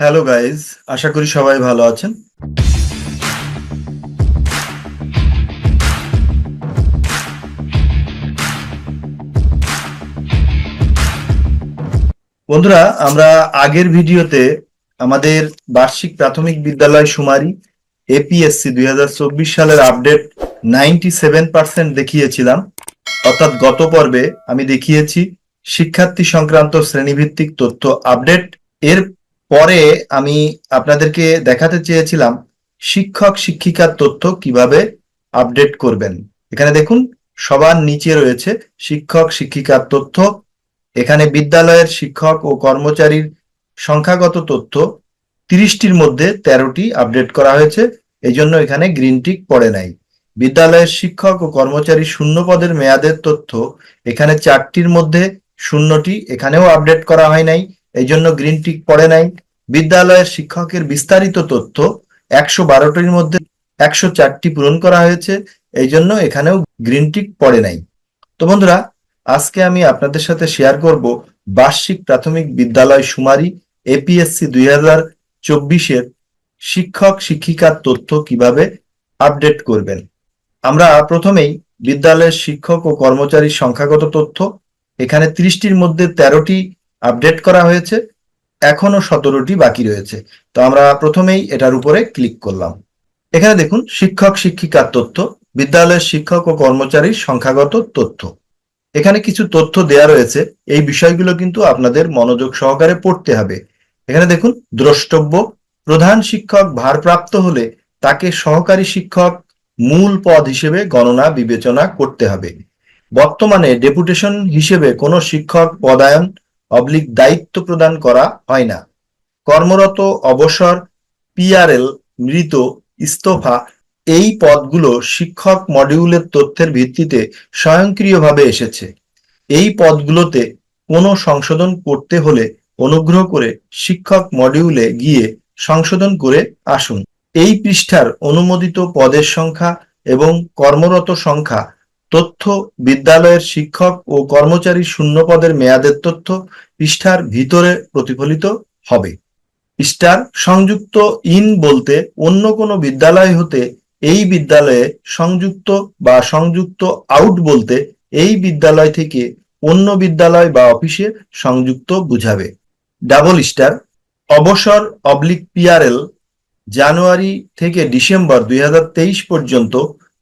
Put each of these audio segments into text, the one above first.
Hello guys আশা করি সবাই ভালো আছেন। বন্ধুরা, আমরা আগের ভিডিওতে আমাদের বার্ষিক প্রাথমিক বিদ্যালয় সুমারি এপিএসসি দুই হাজার চব্বিশ সালের আপডেট নাইনটি সেভেন পার্সেন্ট দেখিয়েছিলাম। অর্থাৎ গত পর্বে আমি দেখিয়েছি শিক্ষার্থী সংক্রান্ত শ্রেণীভিত্তিক তথ্য আপডেট এর পরে আমি আপনাদেরকে দেখাতে চেয়েছিলাম শিক্ষক, শিক্ষিকার তথ্য কীভাবে আপডেট করবেন। এখানে দেখুন, সবার নিচে রয়েছে শিক্ষক, শিক্ষিকার তথ্য। এখানে বিদ্যালয়ের শিক্ষক ও কর্মচারীর সংখ্যাগত তথ্য। তিরিশটির মধ্যে তেরোটি আপডেট করা হয়েছে এই জন্য এখানে গ্রিন টিক পড়ে নাই। বিদ্যালয়ের শিক্ষক ও কর্মচারী শূন্য পদের মেয়াদের তথ্য, এখানে চারটির মধ্যে শূন্যটি এখানেও আপডেট করা হয় নাই। এই জন্য গ্রিন টিক পড়ে নাই। বিদ্যালয়ের শিক্ষকের বিস্তারিত তথ্য একশো বারোটির মধ্যে একশো চারটি পূরণ করা হয়েছে এই জন্য এখানেও গ্রিন টিক পড়ে নাই। তো বন্ধুরা, আজকে আমি আপনাদের সাথে শেয়ার করব বার্ষিক প্রাথমিক বিদ্যালয় সুমারি এপিএসসি দুই হাজার চব্বিশের শিক্ষক শিক্ষিকার তথ্য কীভাবে আপডেট করবেন। আমরা প্রথমেই বিদ্যালয়ের শিক্ষক ও কর্মচারীর সংখ্যাগত তথ্য, এখানে ত্রিশটির মধ্যে তেরোটি আপডেট করা হয়েছে। এখনও সতেরোটি বাকি রয়েছে। তো আমরা প্রথমেই এটার উপরে ক্লিক করলাম। এখানে দেখুন, শিক্ষক, শিক্ষিকার তথ্য, বিদ্যালয়ের শিক্ষক ও কর্মচারীর সংখ্যাগত তথ্য। এখানে কিছু তথ্য দেয়া রয়েছে। এই বিষয়গুলো কিন্তু আপনাদের মনোযোগ সহকারে পড়তে হবে। এখানে দেখুন, দ্রষ্টব্য, প্রধান শিক্ষক ভারপ্রাপ্ত হলে তাকে সহকারী শিক্ষক মূল পদ হিসেবে গণনা, বিবেচনা করতে হবে। বর্তমানে ডেপুটেশন হিসেবে কোনো শিক্ষক পদায়ন অবলিক দায়িত্ব প্রদান করা হয় না। কর্মরত, অবসর, পিআরএল, মৃত, ইস্তফা এই পদগুলো শিক্ষক মডিউলের তথ্যের ভিত্তিতে স্বয়ংক্রিয়ভাবে এসেছে। এই পদগুলোতে কোনো সংশোধন করতে হলে অনুগ্রহ করে শিক্ষক মডিউলে গিয়ে সংশোধন করে আসুন। এই পৃষ্ঠার অনুমোদিত পদের সংখ্যা এবং কর্মরত সংখ্যা তথ্য, বিদ্যালয়ের শিক্ষক ও কর্মচারী শূন্য পদের মেয়াদের তথ্য পৃষ্ঠার ভিতরে প্রতিফলিত হবে। স্টার সংযুক্ত ইন বলতে অন্য কোনো বিদ্যালয় হতে এই বিদ্যালয়ে সংযুক্ত বা সংযুক্ত আউট বলতে এই বিদ্যালয় থেকে অন্য বিদ্যালয় বা অফিসে সংযুক্ত বুঝাবে। ডাবল স্টার, অবসর অবলিক পিআরএল, জানুয়ারি থেকে ডিসেম্বর দুই হাজার তেইশ পর্যন্ত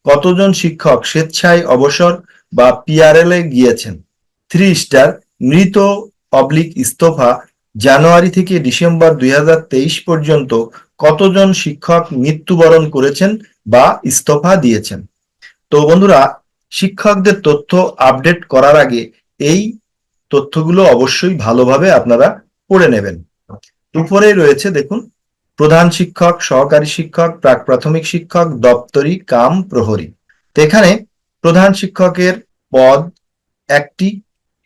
কতজন শিক্ষক স্বেচ্ছায় অবসর বা পিআরএল এ গিয়েছেন? থ্রি স্টার মৃত অবলিক ইস্তফা, জানুয়ারি থেকে ডিসেম্বর দুই হাজার তেইশ পর্যন্ত কতজন শিক্ষক মৃত্যুবরণ করেছেন বা ইস্তফা দিয়েছেন? তো বন্ধুরা, শিক্ষকদের তথ্য আপডেট করার আগে এই তথ্যগুলো অবশ্যই ভালোভাবে আপনারা পড়ে নেবেন। উপরে রয়েছে দেখুন প্রধান শিক্ষক, সহকারী শিক্ষক, প্রাক প্রাথমিক শিক্ষক, দপ্তরি, কাম, প্রহরী। তো এখানে প্রধান শিক্ষকের পদ একটি,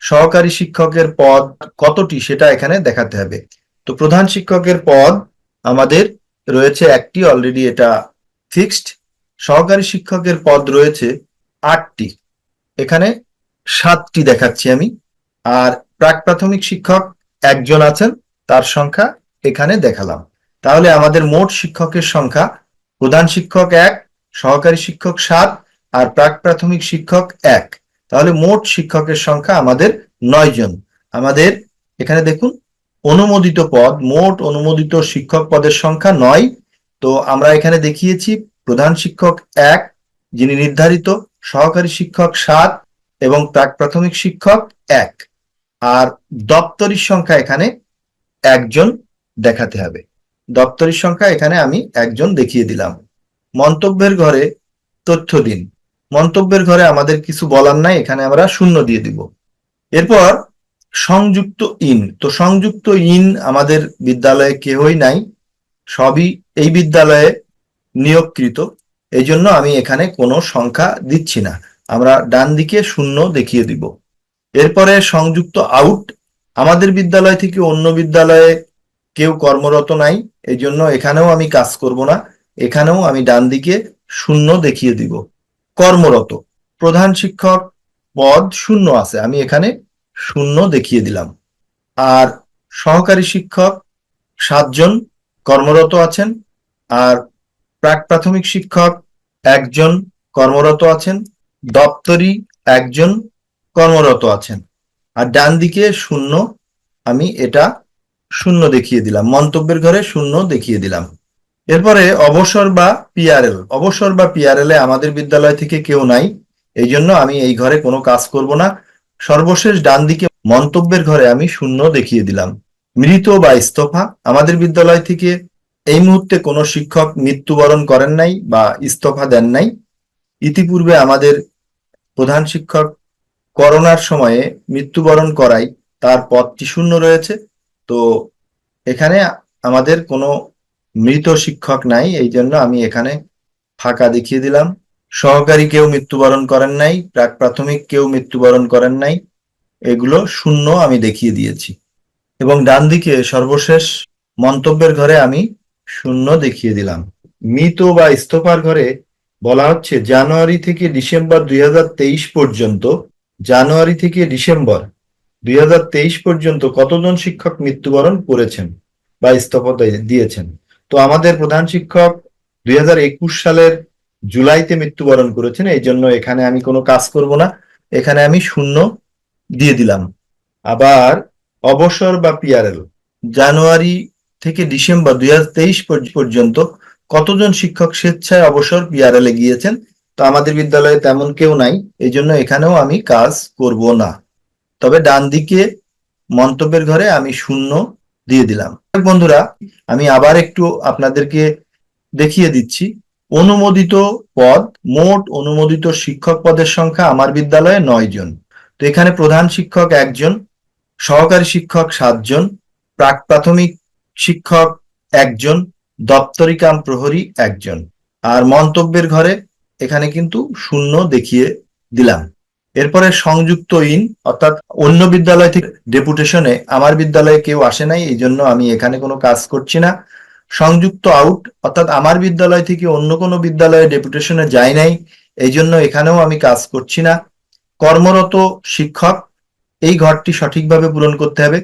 সহকারী শিক্ষকের পদ কতটি সেটা এখানে দেখাতে হবে। তো প্রধান শিক্ষকের পদ আমাদের রয়েছে একটি অলরেডি এটা ফিক্সড সহকারী শিক্ষকের পদ রয়েছে আটটি। এখানে সাতটি দেখাচ্ছি আমি। আর প্রাক প্রাথমিক শিক্ষক একজন আছেন, তার সংখ্যা এখানে দেখালাম। তাহলে আমাদের মোট শিক্ষকের সংখ্যা, প্রধান শিক্ষক এক, সহকারী শিক্ষক সাত, আর প্রাক প্রাথমিক শিক্ষক এক। তাহলে মোট শিক্ষকের সংখ্যা আমাদের নয় জন। আমাদের এখানে দেখুন, অনুমোদিত পদ, মোট অনুমোদিত শিক্ষক পদের সংখ্যা নয়। তো আমরা এখানে দেখিয়েছি, প্রধান শিক্ষক এক, যিনি নির্ধারিত, সহকারী শিক্ষক সাত, এবং প্রাক প্রাথমিক শিক্ষক এক। আর দপ্তরির সংখ্যা এখানে একজন দেখাতে হবে। দপ্তরির সংখ্যা এখানে আমি একজন দেখিয়ে দিলাম। মন্তব্যের ঘরে তথ্য দিন। মন্তব্যের ঘরে আমাদের কিছু বলার নাই, এখানে আমরা শূন্য দিয়ে দিব। এরপর, সংযুক্ত ইন। তো সংযুক্ত ইন আমাদের বিদ্যালয়ে কেহই নাই, সবই এই বিদ্যালয়ে নিয়োগকৃত। এই জন্য আমি এখানে কোনো সংখ্যা দিচ্ছি না। আমরা ডান দিকে শূন্য দেখিয়ে দিব। এরপরে সংযুক্ত আউট। আমাদের বিদ্যালয় থেকে অন্য বিদ্যালয়ে কেউ কর্মরত নাই এই জন্য এখানেও আমি কাজ করব না, এখানেও আমি ডান দিকে শূন্য দেখিয়ে দিব। কর্মরত, প্রধান শিক্ষক পদ শূন্য আছে, আমি এখানে শূন্য দেখিয়ে দিলাম। আর সহকারী শিক্ষক সাতজন কর্মরত আছেন, আর প্রাক প্রাথমিক শিক্ষক একজন কর্মরত আছেন, দপ্তরি একজন কর্মরত আছেন। আর ডান দিকে শূন্য, আমি এটা শূন্য দেখিয়ে দিলাম, মন্তব্যের ঘরে শূন্য দেখিয়ে দিলাম। এরপরে অবসর বা পিআরএল অবসর বা পিআরএল এ আমাদের বিদ্যালয় থেকে কেউ নাই, এই জন্য আমি এই ঘরে কোনো কাজ করব না। সর্বশেষ ডান দিকে মন্তব্যের ঘরে আমি শূন্য দেখিয়ে দিলাম। মৃত বা ইস্তফা, আমাদের বিদ্যালয় থেকে এই মুহূর্তে কোনো শিক্ষক মৃত্যুবরণ করেন নাই বা ইস্তফা দেন নাই। ইতিপূর্বে আমাদের প্রধান শিক্ষক করোনার সময়ে মৃত্যুবরণ করায় তার পদটি শূন্য রয়েছে। তো এখানে আমাদের কোনো মৃত শিক্ষক নাই এই জন্য আমি এখানে ফাঁকা দেখিয়ে দিলাম। সহকারী কেউ মৃত্যুবরণ করেন নাই প্রাক প্রাথমিক কেউ মৃত্যুবরণ করেন নাই, এগুলো শূন্য আমি দেখিয়ে দিয়েছি। এবং ডান দিকে সর্বশেষ মন্তব্যের ঘরে আমি শূন্য দেখিয়ে দিলাম। মৃত বা ইস্তফার ঘরে বলা হচ্ছে, জানুয়ারি থেকে ডিসেম্বর দুই হাজার তেইশ পর্যন্ত, জানুয়ারি থেকে ডিসেম্বর দুই হাজার তেইশ পর্যন্ত কতজন শিক্ষক মৃত্যুবরণ করেছেন বা ইস্তফা দিয়েছেন? তো আমাদের প্রধান শিক্ষক দুই হাজার একুশ সালের জুলাইতে মৃত্যুবরণ করেছেন, এই জন্য এখানে আমি কোনো কাজ করব না। এখানে আমি শূন্য দিয়ে দিলাম। আবার অবসর বা পিআরএল জানুয়ারি থেকে ডিসেম্বর দুই হাজার তেইশ পর্যন্ত কতজন শিক্ষক স্বেচ্ছায় অবসর পিআরএল গিয়েছেন? তো আমাদের বিদ্যালয়ে তেমন কেউ নাই, এই জন্য এখানেও আমি কাজ করব না। তবে ডান দিকে মন্তব্যের ঘরে আমি শূন্য দিয়ে দিলাম। বন্ধুরা, আমি আবার একটু আপনাদেরকে দেখিয়ে দিচ্ছি। অনুমোদিত পদ, মোট অনুমোদিত শিক্ষক পদের সংখ্যা আমার বিদ্যালয়ে নয় জন। তো এখানে প্রধান শিক্ষক একজন, সহকারী শিক্ষক সাতজন, প্রাক প্রাথমিক শিক্ষক একজন দপ্তরিকাম প্রহরী একজন। আর মন্তব্যের ঘরে এখানে কিন্তু শূন্য দেখিয়ে দিলাম। এরপরে সংযুক্ত ইন, অর্থাৎ অন্য বিদ্যালয় থেকে ডেপুটেশনে আমার বিদ্যালয়ে কেউ আসে নাই, এই জন্য আমি এখানে কোনো কাজ করছি না। সংযুক্ত আউট, অর্থাৎ আমার বিদ্যালয় থেকে অন্য কোনো বিদ্যালয়ে ডেপুটেশনে যায় নাই, এই জন্য এখানেও আমি কাজ করছি না। কর্মরত শিক্ষক, এই ঘরটি সঠিকভাবে পূরণ করতে হবে।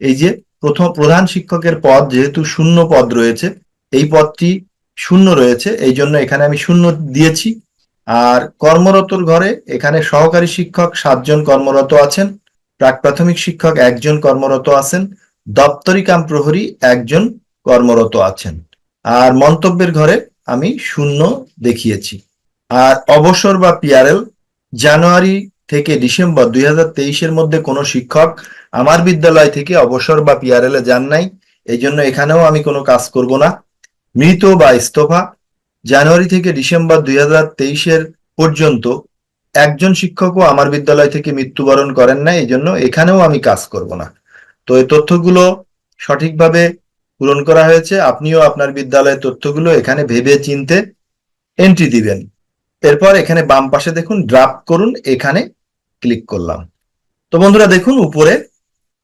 এই যে প্রথম, প্রধান শিক্ষকের পদ যেহেতু শূন্য পদ রয়েছে, এই পদটি শূন্য রয়েছে, এই জন্য এখানে আমি শূন্য দিয়েছি। আর কর্মরতর ঘরে এখানে সহকারী শিক্ষক সাতজন কর্মরত আছেন প্রাক প্রাথমিক শিক্ষক একজন কর্মরত আছেন, দপ্তরি কাম প্রহরী একজন কর্মরত আছেন। আর মন্তব্যের ঘরে আমি শূন্য দেখিয়েছি। আর অবসর বা পিআরএল জানুয়ারি থেকে ডিসেম্বর দুই এর মধ্যে কোনো শিক্ষক আমার বিদ্যালয় থেকে অবসর বা পিআরএল এ যান নাই এই জন্য এখানেও আমি কোনো কাজ করব না। মৃত বা ইস্তফা জানুয়ারি থেকে ডিসেম্বর দুই হাজার তেইশ এর পর্যন্ত একজন শিক্ষকও আমার বিদ্যালয় থেকে মৃত্যুবরণ করেন না এই জন্য এখানেও আমি কাজ করব না। তো এই তথ্যগুলো সঠিকভাবে পূরণ করা হয়েছে। আপনিও আপনার বিদ্যালয়ের তথ্যগুলো এখানে ভেবে চিনতে এন্ট্রি দিবেন। এরপর এখানে বাম পাশে দেখুন ড্রাফট করুন, এখানে ক্লিক করলাম। তো বন্ধুরা দেখুন, উপরে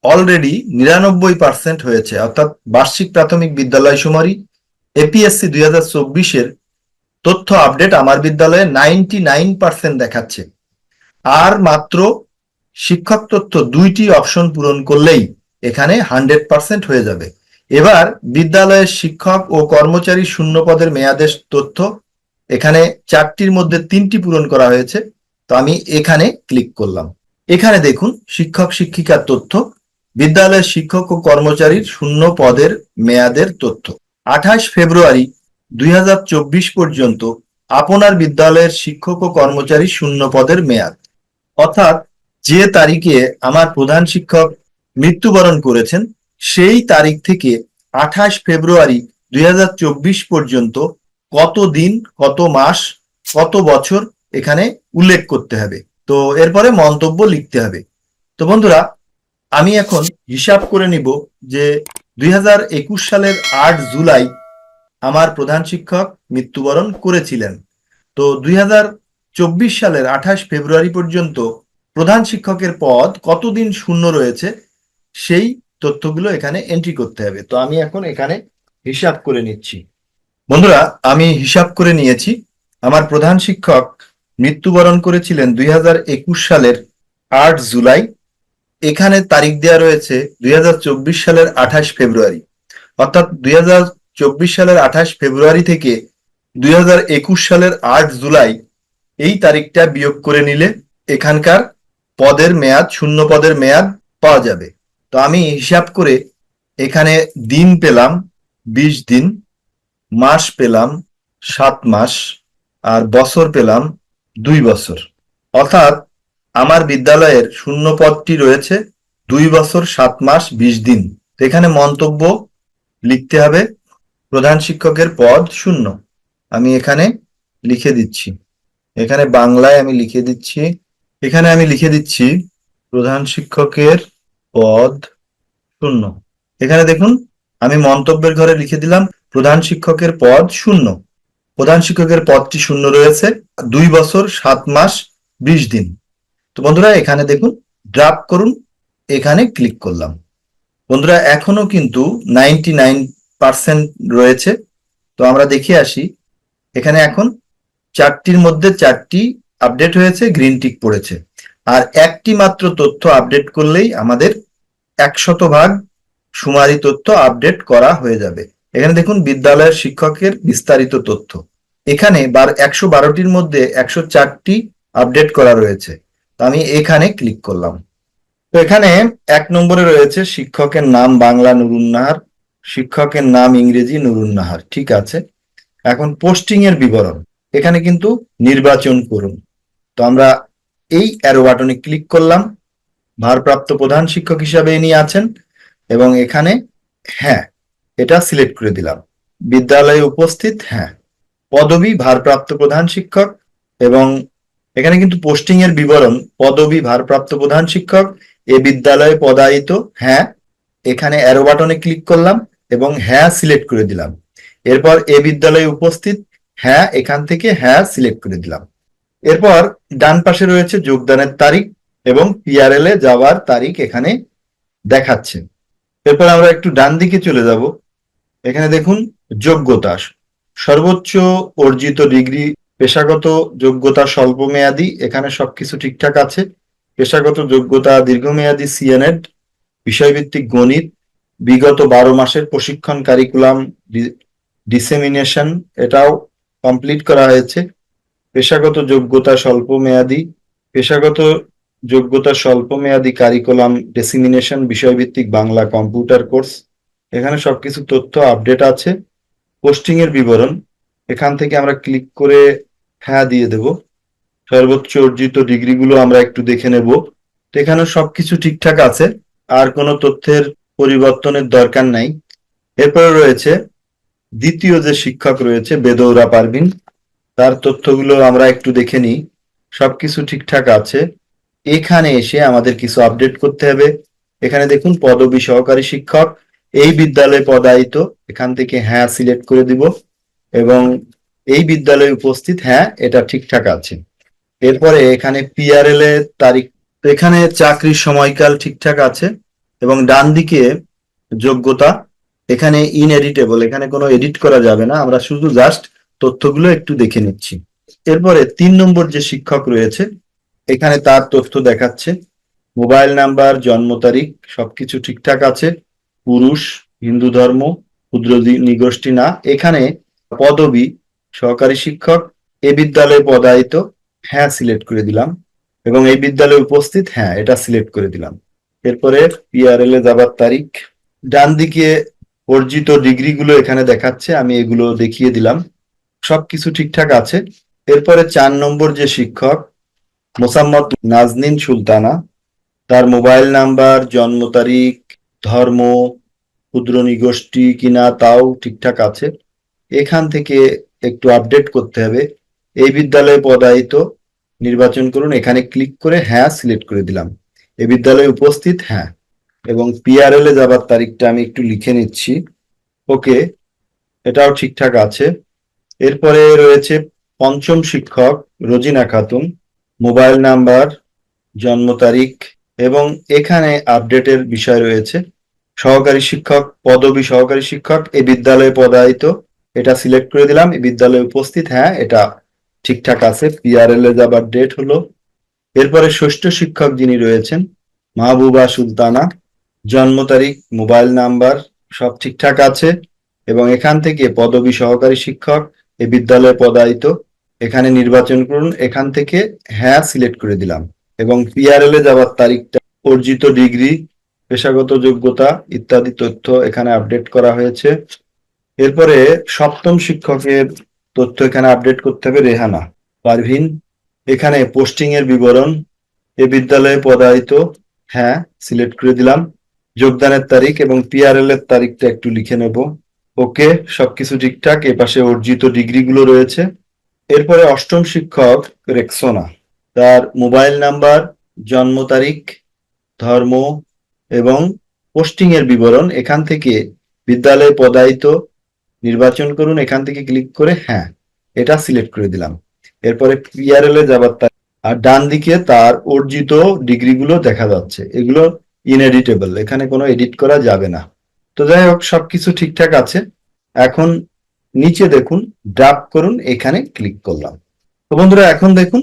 অলরেডি নিরানব্বই পার্সেন্ট হয়েছে, অর্থাৎ বার্ষিক প্রাথমিক বিদ্যালয় সুমারি এপিএসসি দুই হাজার চব্বিশের তথ্য আপডেট আমার বিদ্যালয়ে নাইনটি নাইন পার্সেন্ট দেখাচ্ছে। আর মাত্র শিক্ষক তথ্য দুইটি অপশন পূরণ করলেই এখানে হান্ড্রেড পার্সেন্ট হয়ে যাবে। এবার বিদ্যালয়ের শিক্ষক ও কর্মচারী শূন্য পদের মেয়াদের তথ্য, এখানে চারটির মধ্যে তিনটি পূরণ করা হয়েছে, তো আমি এখানে ক্লিক করলাম। এখানে দেখুন, শিক্ষক শিক্ষিকার তথ্য, বিদ্যালয়ের শিক্ষক ও কর্মচারীর শূন্য পদের মেয়াদের তথ্য। আঠাশ ফেব্রুয়ারি দুই হাজার চব্বিশ পর্যন্ত আপনার বিদ্যালয়ের শিক্ষক ও কর্মচারী শূন্য পদের মেয়াদ। অর্থাৎ যে তারিখে আমার প্রধান শিক্ষক মৃত্যুবরণ করেছেন, সেই তারিখ থেকে আঠাশ ফেব্রুয়ারি দুই হাজার চব্বিশ পর্যন্ত কত দিন, কত মাস, কত বছর এখানে উল্লেখ করতে হবে। তো এরপরে মন্তব্য লিখতে হবে। তো বন্ধুরা, আমি এখন হিসাব করে নিব যে দুই হাজার একুশ সালের আট জুলাই আমার প্রধান শিক্ষক মৃত্যুবরণ করেছিলেন। তো দুই হাজার চব্বিশ সালের আঠাশ ফেব্রুয়ারি পর্যন্ত প্রধান শিক্ষকের পদ কতদিন শূন্য রয়েছে, সেই তথ্যগুলো এখানে এন্ট্রি করতে হবে। তো আমি এখন এখানে হিসাব করে নিচ্ছি। বন্ধুরা, আমি হিসাব করে নিয়েছি। আমার প্রধান শিক্ষক মৃত্যুবরণ করেছিলেন দুই হাজার একুশ সালের আট জুলাই। এখানে তারিখ দেওয়া রয়েছে দুই হাজার চব্বিশ সালের আঠাশ ফেব্রুয়ারি। অর্থাৎ দুই সালের আঠাশ ফেব্রুয়ারি থেকে দুই হাজার একুশ সালের আট জুলাই এই তারিখটা বিয়োগ করে নিলে এখানকার পদের মেয়াদ, শূন্য পদের মেয়াদ পাওয়া যাবে। তো আমি হিসাব করে এখানে দিন পেলাম বিশ দিন, মাস পেলাম সাত মাস, আর বছর পেলাম দুই বছর। অর্থাৎ আমার বিদ্যালয়ের শূন্য পদটি রয়েছে দুই বছর, সাত মাস, বিশ দিন। এখানে মন্তব্য লিখতে হবে প্রধান শিক্ষকের পদ শূন্য। আমি এখানে লিখে দিচ্ছি। এখানে বাংলায় আমি লিখে দিচ্ছি। এখানে আমি লিখে দিচ্ছি প্রধান শিক্ষকের পদ শূন্য। এখানে দেখুন, আমি মন্তব্যের ঘরে লিখে দিলাম, প্রধান শিক্ষকের পদ শূন্য। প্রধান শিক্ষকের পদটি শূন্য রয়েছে, দুই বছর, সাত মাস, বিশ দিন। তো বন্ধুরা, এখানে দেখুন ড্রাপ করুন, এখানে ক্লিক করলাম। বন্ধুরা, এখনও কিন্তু নাইনটি নাইন পার্সেন্ট রয়েছে। তো আমরা দেখে আসি। এখানে এখন চারটির মধ্যে চারটি আপডেট হয়েছে, গ্রিন টিক পড়েছে। আর একটি মাত্র তথ্য আপডেট করলেই আমাদের একশত ভাগ সুমারি তথ্য আপডেট করা হয়ে যাবে। এখানে দেখুন, বিদ্যালয়ের শিক্ষকের বিস্তারিত তথ্য। এখানে বার একশো বারোটির মধ্যে একশো চারটি আপডেট করা রয়েছে। আমি এখানে ক্লিক করলাম। তো এখানে এক নম্বরে রয়েছে শিক্ষকের নাম বাংলা নুরুন্নাহার শিক্ষকের নাম ইংরেজি নুরুন্নাহার ঠিক আছে? এখন পোস্টিং এর বিবরণ, এখানে কিন্তু নির্বাচন করুন। তো আমরা এই অ্যারো বাটনে ক্লিক করলাম, ভারপ্রাপ্ত প্রধান শিক্ষক হিসাবে ইনি আছেন, এবং এখানে হ্যাঁ এটা সিলেক্ট করে দিলাম। বিদ্যালয়ে উপস্থিত হ্যাঁ পদবি ভারপ্রাপ্ত প্রধান শিক্ষক, এবং এখানে কিন্তু পোস্টিং এর বিবরণ, পদবি ভারপ্রাপ্ত প্রধান শিক্ষক, এ বিদ্যালয়ে পদায়িত হ্যাঁ এখানে অ্যারো বাটনে ক্লিক করলাম এবং হ্যাঁ সিলেক্ট করে দিলাম। এরপর এ বিদ্যালয়ে উপস্থিত হ্যাঁ এখান থেকে হ্যাঁ সিলেক্ট করে দিলাম। এরপর ডান পাশে রয়েছে যোগদানের তারিখ এবং পিআরএল এ যাওয়ার তারিখ এখানে দেখাচ্ছে। এরপর আমরা একটু ডান দিকে চলে যাব। এখানে দেখুন, যোগ্যতা, সর্বোচ্চ অর্জিত ডিগ্রি, পেশাগত যোগ্যতা স্বল্প মেয়াদি এখানে সবকিছু ঠিকঠাক আছে। পেশাগত যোগ্যতা দীর্ঘমেয়াদী সিএনএড বিষয়ভিত্তিক গণিত বিগত বারো মাসের প্রশিক্ষণ কারিকুলাম ডিসেমিনেশন এটাও কমপ্লিট করা হয়েছে। পেশাগত যোগ্যতা স্বল্প মেয়াদি পেশাগত যোগ্যতা স্বল্প মেয়াদি কারিকুলাম ডেসিমিনেশন বিষয়ভিত্তিক বাংলা কম্পিউটার কোর্স এখানে সবকিছু তথ্য আপডেট আছে। পোস্টিং এর বিবরণ, এখান থেকে আমরা ক্লিক করে হ্যাঁ দিয়ে দেব। সর্বোচ্চ অর্জিত ডিগ্রিগুলো আমরা একটু দেখে নেব। এখানে সবকিছু ঠিকঠাক আছে, আর কোনো তথ্যের পরিবর্তনের দরকার নাই। এরপরে রয়েছে, দ্বিতীয় যে শিক্ষক রয়েছে, বেদৌরা পারভিন, তার তথ্যগুলো আমরা একটু দেখে নিই। সবকিছু ঠিকঠাক আছে। এখানে এসে আমাদের কিছু আপডেট করতে হবে। এখানে দেখুন, পদবি সহকারী শিক্ষক। এই বিদ্যালয়ে পদায়িত। এখান থেকে হ্যাঁ সিলেক্ট করে দিব। এবং এই বিদ্যালয়ে উপস্থিত হ্যাঁ এটা ঠিকঠাক আছে। এরপরে এখানে পিআরএল এর তারিখ, এখানে চাকরির সময়কাল ঠিকঠাক আছে। এবং ডান দিকে যোগ্যতা, এখানে ইনএডিটেবল এখানে কোনো এডিট করা যাবে না। আমরা শুধু জাস্ট তথ্যগুলো একটু দেখে নিচ্ছি। এরপরে তিন নম্বর যে শিক্ষক রয়েছে, এখানে তার তথ্য দেখাচ্ছে। মোবাইল নাম্বার, জন্ম তারিখ, সবকিছু ঠিকঠাক আছে। পুরুষ, হিন্দু ধর্ম, ক্ষুদ্র নিগোষ্ঠী না। এখানে পদবি, সহকারী শিক্ষক, এ বিদ্যালয়ে পদায়িত। হ্যাঁ সিলেক্ট করে দিলাম। এবং এই বিদ্যালয়ে উপস্থিত হ্যাঁ এটা সিলেক্ট করে দিলাম। এরপরে পিআরএল এ যাবার তারিখ। ডান দিকে অর্জিত ডিগ্রি গুলো এখানে দেখাচ্ছে, আমি এগুলো দেখিয়ে দিলাম। সবকিছু ঠিকঠাক আছে। এরপরে চার নম্বর যে শিক্ষক, মোসাম্মদ নাজনিন সুলতানা, তার মোবাইল নাম্বার, জন্ম তারিখ, ধর্ম, ক্ষুদ্র নিগোষ্ঠী কিনা, তাও ঠিকঠাক আছে। এখান থেকে একটু আপডেট করতে হবে। এই বিদ্যালয়ে পদায়িত, নির্বাচন করুন। এখানে ক্লিক করে হ্যাঁ সিলেক্ট করে দিলাম। এই বিদ্যালয়ে উপস্থিত হ্যাঁ। এবং পিআরএল এ যাবার তারিখটা আমি একটু লিখে নিচ্ছি। ওকে এটাও ঠিকঠাক আছে। এরপরে রয়েছে পঞ্চম শিক্ষক রোজিনা খাতুন, মোবাইল নাম্বার, জন্ম তারিখ এবং এখানে আপডেটের বিষয় রয়েছে। সহকারী শিক্ষক, পদবী সহকারী শিক্ষক এই বিদ্যালয়ে পদায়িত, এটা সিলেক্ট করে দিলাম এই বিদ্যালয়ে উপস্থিত হ্যাঁ এটা ঠিকঠাক আছে। পিআরএল এ যাবার ডেট হলো এরপরে ষষ্ঠ শিক্ষক যিনি রয়েছেন, মাহবুবা সুলতানা, জন্ম তারিখ, মোবাইল নাম্বার, সব ঠিকঠাক আছে। এবং এখান থেকে পদবী সহকারী শিক্ষক এ বিদ্যালয়ে পদায়িত। এখানে নির্বাচন করুন, এখান থেকে হ্যাঁ সিলেক্ট করে দিলাম। এবং পিআরএল এ যাওয়ার তারিখটা, অর্জিত ডিগ্রি, পেশাগত যোগ্যতা ইত্যাদি তথ্য এখানে আপডেট করা হয়েছে। এরপরে সপ্তম শিক্ষকের তথ্য এখানে আপডেট করতে হবে, রেহানা, পারভিন এখানে পোস্টিং এর বিবরণ এ বিদ্যালয়ে পদায়িত হ্যাঁ সিলেক্ট করে দিলাম। যোগদানের তারিখ এবং পিআরএল এর তারিখটা একটু লিখে নেব। ওকে সবকিছু ঠিকঠাক? এ পাশে অর্জিত ডিগ্রি গুলো রয়েছে। এরপরে অষ্টম শিক্ষক রেক্সোনা। তার মোবাইল নাম্বার, জন্ম তারিখ, ধর্ম এবং পোস্টিং এর বিবরণ। এখান থেকে বিদ্যালয়ে পদায়িত নির্বাচন করুন। এখান থেকে ক্লিক করে হ্যাঁ এটা সিলেক্ট করে দিলাম। এরপরে পিআরএল এ যাবার তারিখ আর ডান দিকে তার অর্জিত ডিগ্রিগুলো দেখা যাচ্ছে। এগুলো ইনএডিটেবল এখানে কোনো এডিট করা যাবে না। তো যাই হোক, সবকিছু ঠিকঠাক আছে। এখন নিচে দেখুন ড্রাফট করুন, এখানে ক্লিক করলাম। তো বন্ধুরা, এখন দেখুন,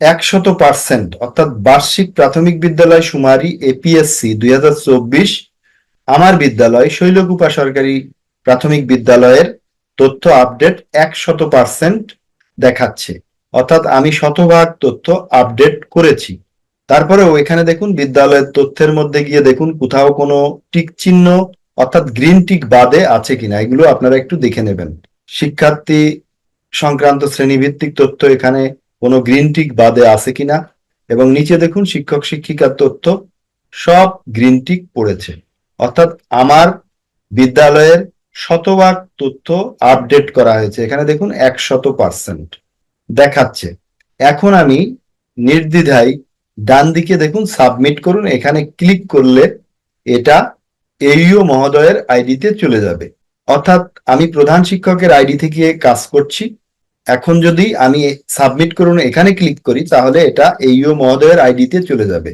একশত পার্সেন্ট অর্থাৎ বার্ষিক প্রাথমিক বিদ্যালয় সুমারি এপিএসসি দুই হাজার চব্বিশ, আমার বিদ্যালয় শৈলকুপা সরকারি প্রাথমিক বিদ্যালয়ের তথ্য আপডেট একশত পার্সেন্ট দেখাচ্ছে। অর্থাৎ আমি শতভাগ তথ্য আপডেট করেছি। তারপরেও এখানে দেখুন, বিদ্যালয়ের তথ্যের মধ্যে গিয়ে দেখুন, কোথাও কোনো টিক চিহ্ন, অর্থাৎ গ্রিন টিক বাদে আছে কিনা, এগুলো আপনারা একটু দেখে নেবেন। শিক্ষার্থী সংক্রান্ত শ্রেণীভিত্তিক তথ্য এখানে কোনো গ্রিন টিক বাদে আছে কিনা, এবং নিচে দেখুন, শিক্ষক শিক্ষিকার তথ্য, সব গ্রিন টিক পড়েছে। অর্থাৎ আমার বিদ্যালয়ের শতভাগ তথ্য আপডেট করা হয়েছে। এখানে দেখুন, একশত পার্সেন্ট দেখাচ্ছে। এখন আমি নির্দ্বিধায় ডান দিকে দেখুন, সাবমিট করুন, এখানে ক্লিক করলে এটা এইও মহোদয়ের আইডিতে চলে যাবে। অর্থাৎ আমি প্রধান শিক্ষকের আইডি থেকে কাজ করছি। এখন যদি আমি সাবমিট করুন, এখানে ক্লিক করি, তাহলে এটা এইও মহোদয়ের আইডিতে চলে যাবে।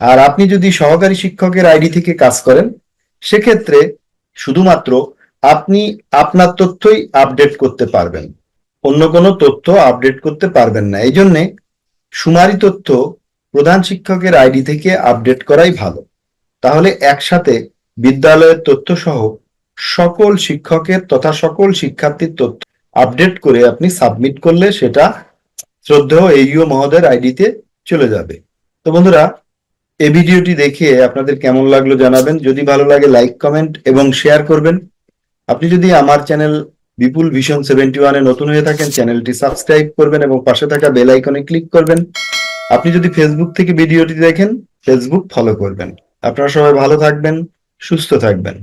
আর আপনি যদি সহকারী শিক্ষকের আইডি থেকে কাজ করেন, সেক্ষেত্রে শুধুমাত্র আপনি আপনার তথ্যই আপডেট করতে পারবেন। অন্য কোনো তথ্য আপডেট করতে পারবেন না। এই জন্যে সুমারি তথ্য প্রধান শিক্ষকের আইডি থেকে আপডেট করাই ভালো। তাহলে একসাথে বিদ্যালয়ের তথ্য সহ সকল শিক্ষকের তথা সকল শিক্ষার্থীর তথ্য আপডেট করে আপনি সাবমিট করলে সেটা শ্রদ্ধেয় এইও মহোদয়ের আইডিতে চলে যাবে। তো বন্ধুরা, এই ভিডিওটি দেখে আপনাদের কেমন লাগল জানাবেন। যদি ভালো লাগে লাইক কমেন্ট এবং শেয়ার করবেন। আপনি যদি আমার চ্যানেল বিপুল ভিশন সেভেন্টি ওয়ানে নতুন হয়ে থাকেন, চ্যানেলটি সাবস্ক্রাইব করবেন এবং পাশে থাকা বেল আইকনে ক্লিক করবেন। আপনি যদি ফেসবুক থেকে ভিডিওটি দেখেন ফেসবুক ফলো করবেন। আপনারা সবাই ভালো থাকবেন, সুস্থ থাকবেন।